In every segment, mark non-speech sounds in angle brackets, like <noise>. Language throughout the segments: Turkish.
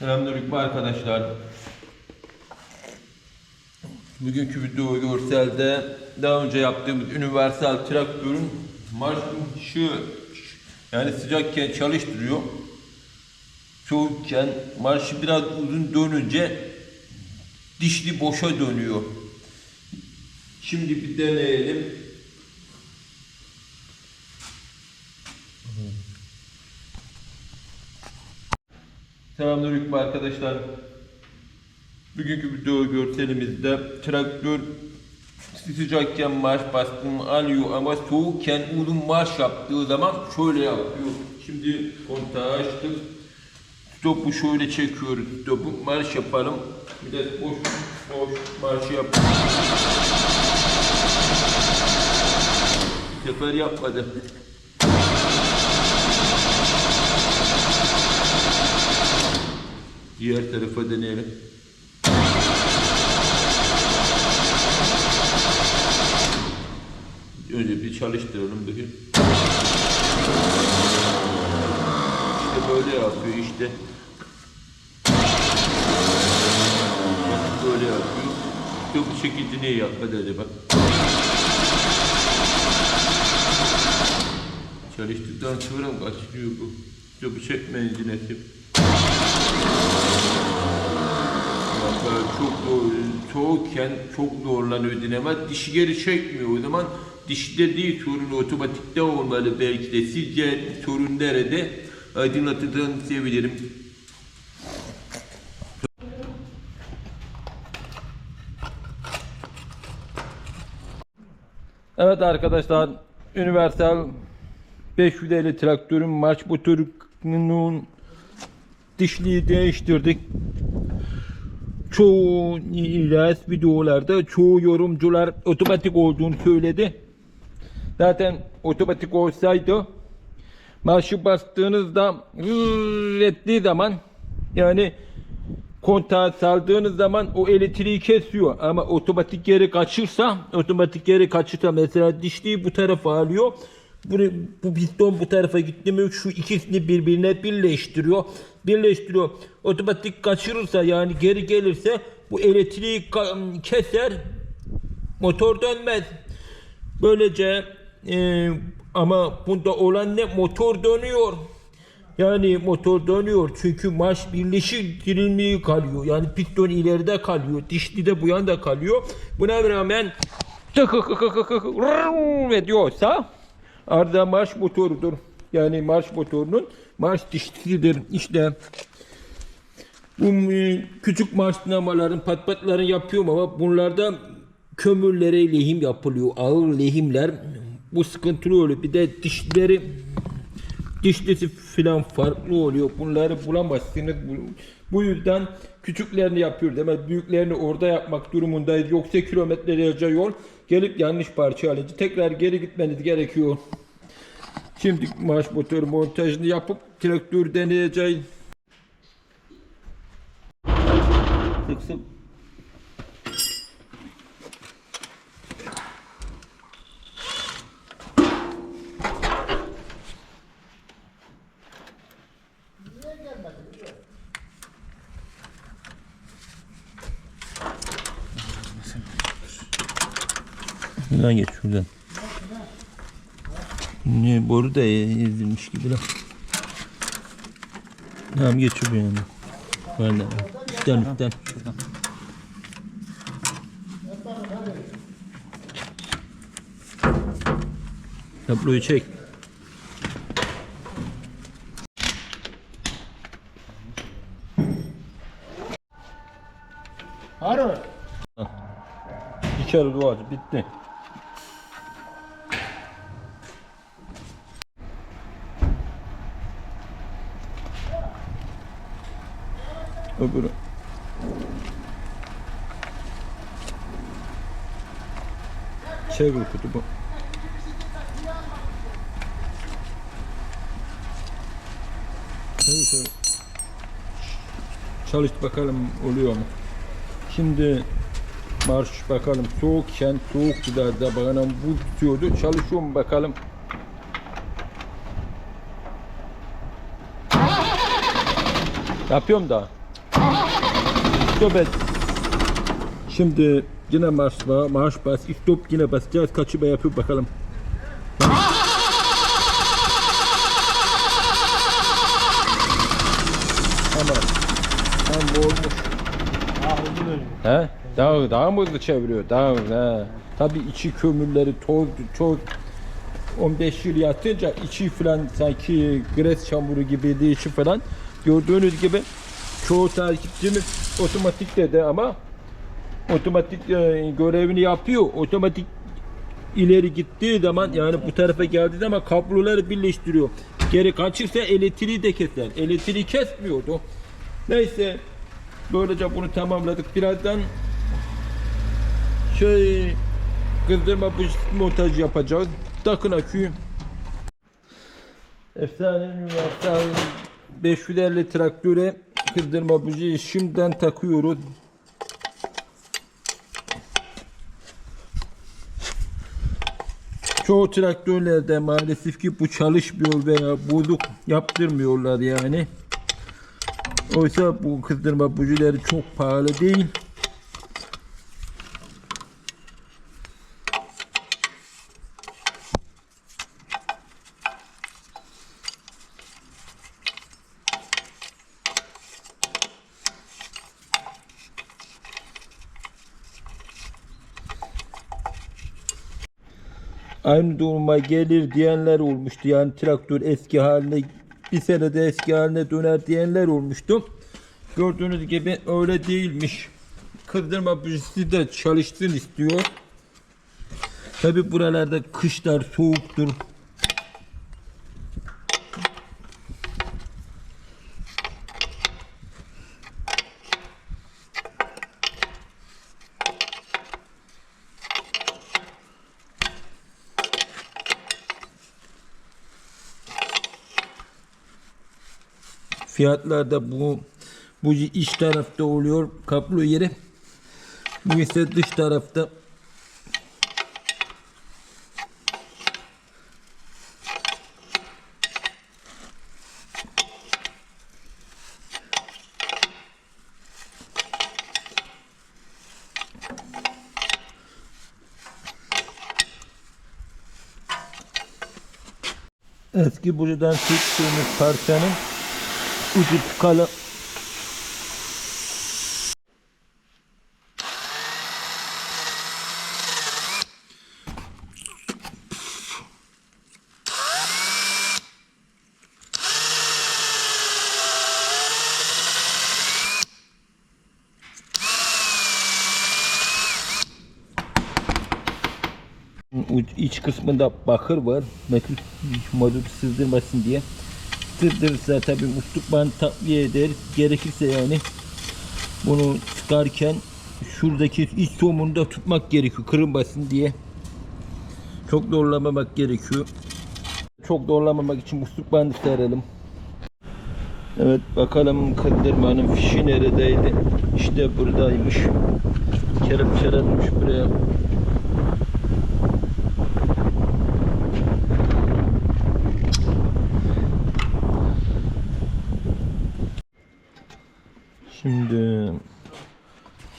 Selamünaleyküm arkadaşlar. Bugünkü video görselde daha önce yaptığımız universal traktörün marşı yani sıcakken çalıştırıyor. Soğukken marşı biraz uzun dönünce dişli boşa dönüyor. Şimdi bir deneyelim. Selamünaleyküm arkadaşlar. Bugünkü video görselimizde traktör sıcakken marş bastığını alıyor ama soğukken uzun marş yaptığı zaman şöyle yapıyor. Şimdi kontağı açtık. Stopu şöyle çekiyoruz. Stopu marş yapalım. Bir de boş boş marş yapalım. Bu sefer yapmadı. Diğer tarafa deneyelim. Önce bir çalıştıralım bakayım. İşte böyle yapıyor işte. Bak böyle yapıyor. İşte bu şekilde niye yapmadı acaba? Çalıştıktan sonra mı açılıyor bu? İşte bu çekmeyince çok soğukken çok zorlanıyor dinlemez. Dişi geri çekmiyor o zaman. Dişide değil sorun otomatikte olmalı belki de. Sizce sorun nerede? Aydınlatıdan sevinirim. Evet arkadaşlar, Universal 550 traktörün marş motorunun dişliği değiştirdik çoğu ilas videolarda çoğu yorumcular otomatik olduğunu söyledi. Zaten otomatik olsaydı marşı bastığınızda ettiği zaman yani kontağı saldığınız zaman o elektriği kesiyor ama otomatik geri kaçırsa otomatik geri kaçırsa mesela dişliği bu tarafa alıyor bu, bu piston bu tarafa gitti mi şu ikisini birbirine birleştiriyor birleştiriyor otomatik kaçırırsa yani geri gelirse bu elektriği keser motor dönmez böylece e, ama bunda olan ne motor dönüyor yani motor dönüyor çünkü marş birleşik dilimliği kalıyor. Yani piston ileride kalıyor. Dişli de bu yanda kalıyor. Buna rağmen ediyorsa arada marş motorudur. Yani marş motorunun marş dişlisidir. İşte bu küçük marş dinamaların patpatlarını yapıyorum ama bunlarda kömürlere lehim yapılıyor. Ağır lehimler. Bu sıkıntılı oluyor. Bir de dişleri dişlisi filan farklı oluyor. Bunları bulamazsınız. Bu, yüzden küçüklerini yapıyoruz. Ama büyüklerini orada yapmak durumundayız. Yoksa kilometrelerce yol gelip yanlış parça alınca tekrar geri gitmeniz gerekiyor. Şimdi marş motor montajını yapıp traktör deneyeceğiz. Sıksın. Şuradan geç şuradan. Ne boru da ezilmiş gibi lan. Tamam geç şuraya. yani. Böyle. Üstten üstten. Tabloyu çek. Harun. İçeri duvar bitti. Öbürü. Çevir kutubu. Çevir çevir. Çalıştı bakalım oluyor mu? Şimdi marş bakalım soğukken soğuk gıdada bana bu tutuyordu. Çalışıyor mu bakalım. Yapıyorum da. Stop et. Şimdi yine marş var. Marş bas. Stop yine basacağız. Kaçıma yapıp bakalım. Tamam. Tamam bu olmuş. He? Daha, daha mı hızlı çeviriyor? Daha hızlı. Tabii içi kömürleri toz, toz 15 yıl yatınca içi falan sanki gres çamuru gibi içi falan. Gördüğünüz gibi çoğu takipçimiz otomatik dedi ama otomatik e, görevini yapıyor. Otomatik ileri gittiği zaman yani bu tarafa geldiği zaman kabloları birleştiriyor. Geri kaçırsa elektriği de keser. Elektriği kesmiyordu. Neyse böylece bunu tamamladık. Birazdan şey kızdırma montaj yapacağız. Takın aküyü. Efsane Üniversite 550 traktöre kızdırma bujiyi şimdiden takıyoruz. Çoğu traktörlerde maalesef ki bu çalışmıyor veya bozuk yaptırmıyorlar yani. Oysa bu kızdırma bujileri çok pahalı değil. Aynı duruma gelir diyenler olmuştu. Yani traktör eski haline bir senede eski haline döner diyenler olmuştu. Gördüğünüz gibi öyle değilmiş. Kızdırma bujisi de çalışsın istiyor. Tabi buralarda kışlar soğuktur. Fiyatlar da bu bu iç tarafta oluyor kablo yeri. Bu ise dış tarafta. Eski buradan çektiğimiz parçanın ucu. Uç- iç kısmında bakır var. Metal mazot sızdırmasın diye. Sızdırırsa tabi musluk band takviye eder. Gerekirse yani bunu çıkarken şuradaki iç somunu da tutmak gerekiyor kırılmasın diye. Çok zorlamamak gerekiyor. Çok zorlamamak için musluk bandı serelim. Evet bakalım kırdırmanın fişi neredeydi? İşte buradaymış. Kelepçelenmiş buraya. Şimdi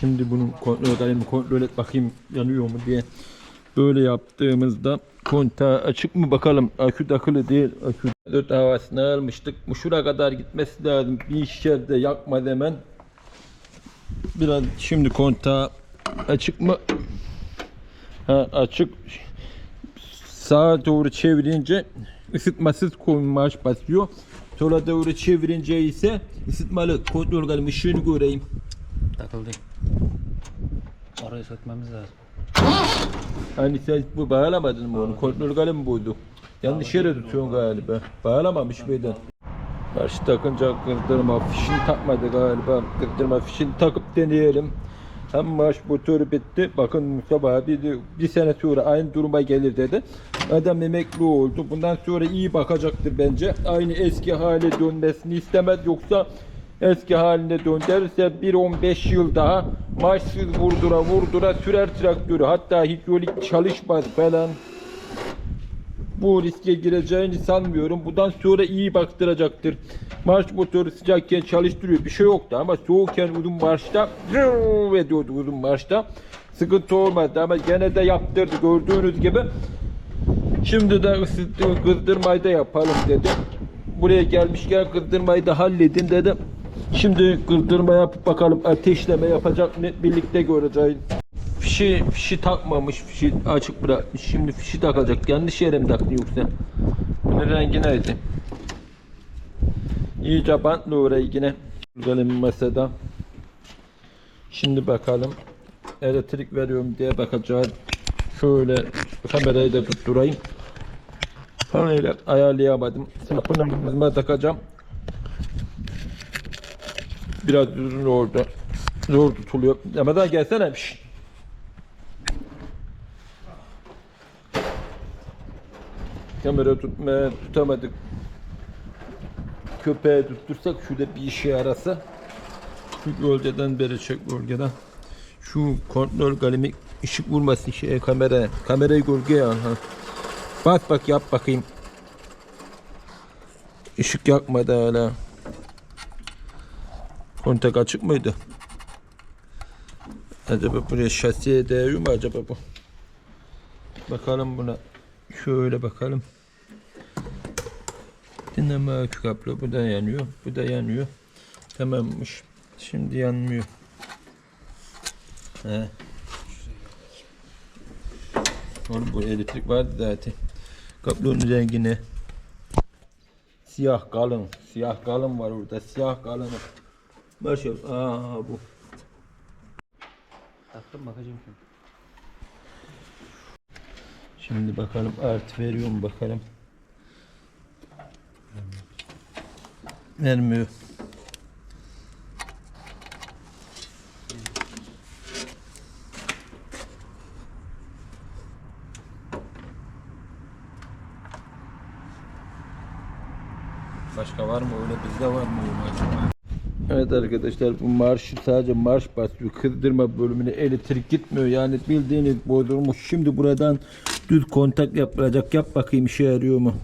şimdi bunun kontrol edelim kontrol et bakayım yanıyor mu diye. Böyle yaptığımızda kontağı açık mı bakalım? Akü takılı değil. Akü dört havasını almıştık. Bu şura kadar gitmesi lazım. Bir şişerde yakma hemen biraz şimdi kontağı açık mı? Ha, açık. Sağa doğru çevirince ısıtmasız marş basıyor. Sola doğru çevirince ise ısıtmalı kontrol edelim ışığını göreyim. Takıldı. Orayı sökmemiz lazım. Hani sen bu bağlamadın mı onu? Kontrol kalemi buydu. Yanlış yere tutuyorsun galiba. Bağlamamış mıydın? Karşı takınca kırdırma fişini takmadı galiba. Kırdırma fişini takıp deneyelim. Hem marş motoru bitti. Bakın Mustafa abi bir sene sonra aynı duruma gelir dedi. Adam emekli oldu. Bundan sonra iyi bakacaktır bence. Aynı eski hale dönmesini istemez. Yoksa eski haline döndürürse 1-15 yıl daha marşsız vurdura vurdura sürer traktörü. Hatta hidrolik çalışmaz falan. bu riske gireceğini sanmıyorum. Bundan sonra iyi baktıracaktır. Marş motoru sıcakken çalıştırıyor. Bir şey yoktu ama soğukken uzun marşta <laughs> ediyordu uzun marşta. Sıkıntı olmadı ama gene de yaptırdı gördüğünüz gibi. Şimdi de kızdırmayı da yapalım dedim. Buraya gelmişken kızdırmayı da halledin dedim. Şimdi kızdırma yapıp bakalım ateşleme yapacak mı birlikte göreceğiz. Fişi, fişi takmamış, fişi açık bırakmış. Şimdi fişi takacak. Yanlış yere mi taktı yoksa? Bunun rengi neydi? İyice bantlı orayı yine. Benim masada. Şimdi bakalım. Elektrik veriyorum diye bakacağız. Şöyle kamerayı da tutturayım. Kamerayla ayarlayamadım. Sapına takacağım. Biraz uzun oldu. Zor tutuluyor. Ama daha gelsene. Şşt. Kamera tutmaya tutamadık. Köpeğe tuttursak şurada bir işe yarasa. Şu gölgeden beri çek gölgeden. Şu kontrol kalemi ışık vurmasın şeye kamera. Kamerayı gölgeye al. Ha. Bas bak yap bakayım. Işık yakmadı hala. Kontak açık mıydı? Acaba buraya şasiye değiyor mu acaba bu? Bakalım buna. Şöyle bakalım. Dinleme akü kablo. Bu da yanıyor. Bu da yanıyor. Tamammış. Şimdi yanmıyor. He. Oğlum bu elektrik vardı zaten. Kablonun rengi ne? Siyah kalın. Siyah kalın var orada. Siyah kalın. Maşallah. Aa bu. Taktım bakacağım şimdi. Şimdi bakalım artı veriyor mu bakalım. Vermiyor. Başka var mı öyle bizde var mı öyle acaba? Evet arkadaşlar bu marşı sadece marş basıyor. Kızdırma bölümüne elektrik gitmiyor. Yani bildiğiniz bozulmuş. Şimdi buradan düz kontak yapılacak. Yap bakayım işe yarıyor mu?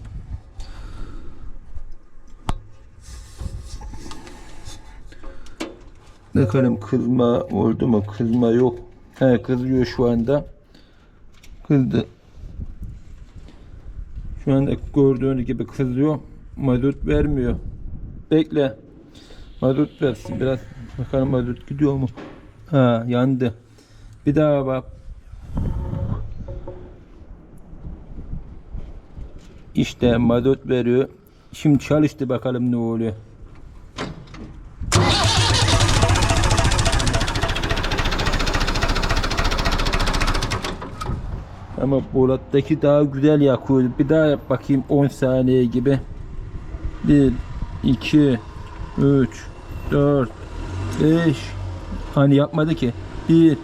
Bakalım kızma oldu mu? Kızma yok. He kızıyor şu anda. Kızdı. Şu anda gördüğünüz gibi kızıyor. Mazot vermiyor. Bekle. Mazot versin biraz. Bakalım mazot gidiyor mu? Ha yandı. Bir daha bak. İşte mazot veriyor. Şimdi çalıştı bakalım ne oluyor. Ama Polat'taki daha güzel yakıyor. Bir daha yap bakayım 10 saniye gibi. 1, 2, 3, 4, 5. Hani yapmadı ki. 1,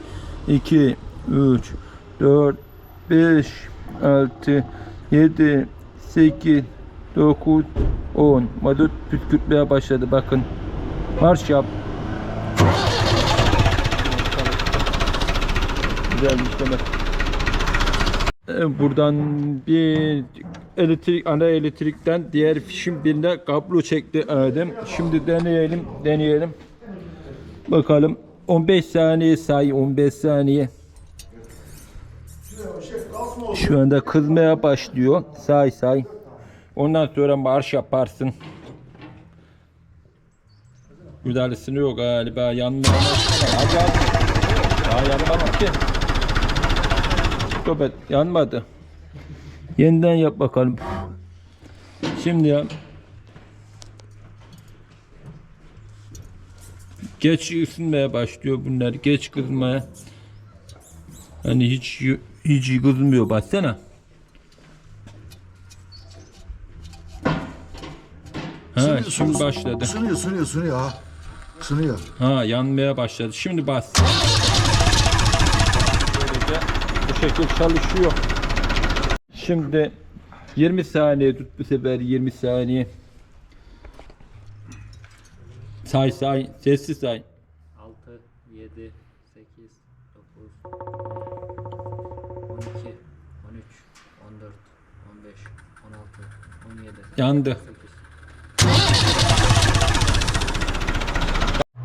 2, 3, 4, 5, 6, 7, 8, 9, 10. Madut püskürtmeye başladı bakın. Marş yap. Güzel işleme. Ee, Buradan bir elektrik ana elektrikten diğer fişin birine kablo çekti Adem. Şimdi deneyelim, deneyelim. Bakalım 15 saniye say 15 saniye. Şu anda kızmaya başlıyor. Say say. Ondan sonra marş yaparsın. Müdahalesini yok galiba. Hadi hadi. Daha yanmadı ki. Sohbet yanmadı. Yeniden yap bakalım. Şimdi ya. Geç ısınmaya başlıyor bunlar. Geç kızmaya. Hani hiç hiç kızmıyor baksana. Ha şimdi başladı. Sınıyor, sınıyor, sınıyor ha. Sınıyor. Ha yanmaya başladı. Şimdi bas. Bu şekil çalışıyor. Şimdi 20 saniye tut bu sefer 20 saniye. Say say sessiz say. 6, 7, 8, 9, 12, 13, 14, 15, 27. Yandı. 8.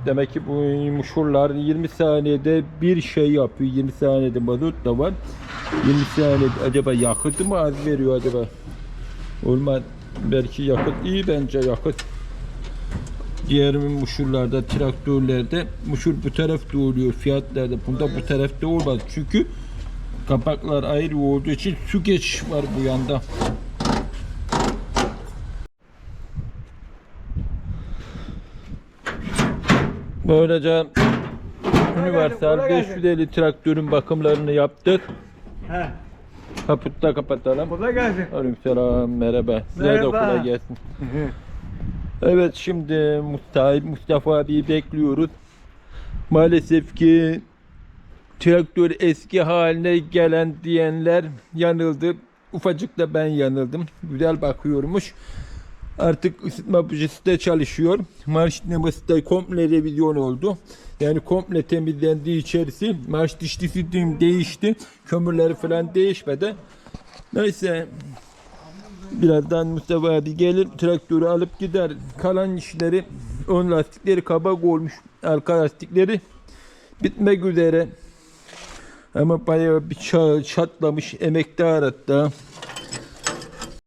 Demek ki bu muşurlar 20 saniyede bir şey yapıyor. 20 saniyede mazot da var. 20 saniyede acaba yakıtı mı az veriyor acaba? Olmaz. Belki yakıt iyi bence yakıt. Diğer muşurlarda, traktörlerde muşur bu tarafta oluyor fiyatlarda. Bunda bu tarafta olmaz. Çünkü kapaklar ayrı olduğu için su geçiş var bu yanda. Böylece Universal 550 traktörün bakımlarını yaptık. He, Kaputta kapatalım. kolay gelsin. Aleykümselam merhaba. Size de Merhaba. kolay gelsin. <laughs> evet şimdi Mustafa, Mustafa abiyi bekliyoruz. Maalesef ki traktör eski haline gelen diyenler yanıldı. Ufacık da ben yanıldım. Güzel bakıyormuş. Artık ısıtma bujisi de çalışıyor. Marş da komple revizyon oldu. Yani komple temizlendi içerisi. Marş dişlisi de değişti. Kömürleri falan değişmedi. Neyse birazdan Mustafa abi gelir traktörü alıp gider. Kalan işleri ön lastikleri kabak olmuş. Arka lastikleri bitmek üzere. Ama bayağı bir ça- çatlamış emektar hatta.